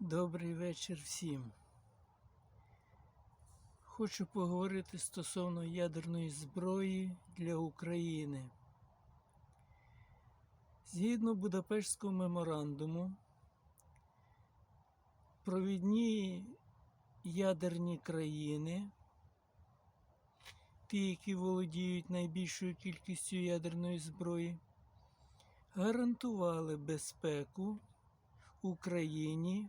Добрий вечір всім. Хочу поговорити стосовно ядерної зброї для України. Згідно Будапештського меморандуму, провідні ядерні країни, ті, які володіють найбільшою кількістю ядерної зброї, гарантували безпеку Україні,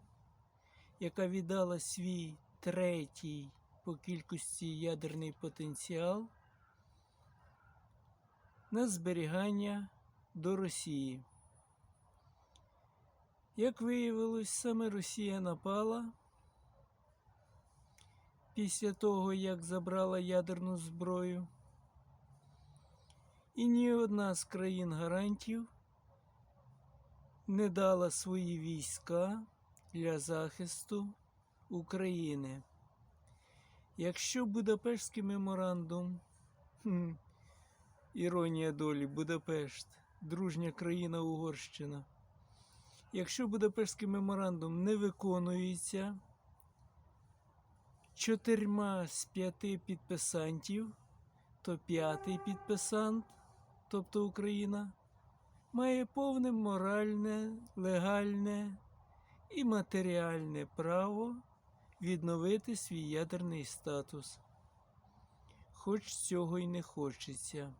яка віддала свій третій по кількості ядерний потенціал на зберігання до Росії. Як виявилось, саме Росія напала після того, як забрала ядерну зброю, і ні одна з країн гарантів не дала свої війська для захисту України. Якщо Будапештський меморандум, хм, іронія долі, Будапешт, дружня країна Угорщина. Якщо Будапештський меморандум не виконується чотирма з п'яти підписантів, то п'ятий підписант, тобто Україна, має повне моральне, легальне і матеріальне право відновити свій ядерний статус. Хоч цього й не хочеться.